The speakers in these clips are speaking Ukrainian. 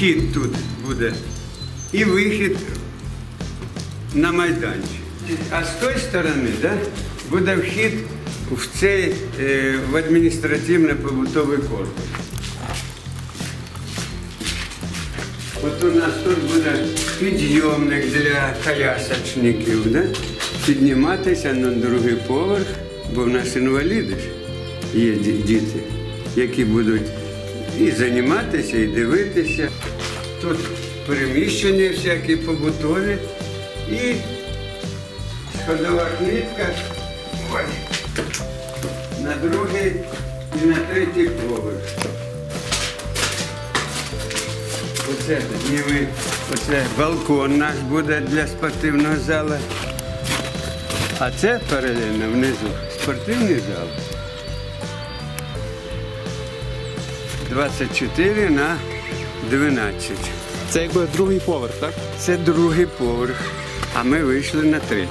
вхід тут буде і вихід на майданчик. А з тої сторони да, буде вхід в цей е, в адміністративно-побутовий корпус. От у нас тут буде підйомник для колясочників, да? підніматися на другий поверх, бо в нас інваліди ж є діти, які будуть і займатися, і дивитися. Тут приміщення всякі побутові і сходова клітка ой, на другий і на третій поверх. Оце підніми, оце балкон наш буде для спортивного залу. А це паралельно внизу спортивний зал. 24 на 12. Це якби другий поверх, так? Це другий поверх, а ми вийшли на третій.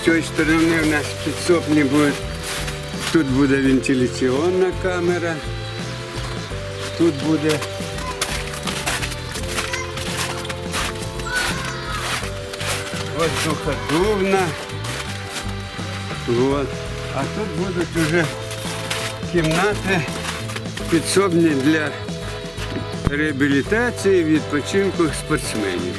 З цієї сторони в нас підсобні будуть. Тут буде вентиляційна камера. Тут буде воздуходувна. Вот. А тут будуть вже кімнати підсобні для реабілітації, відпочинку спортсменів.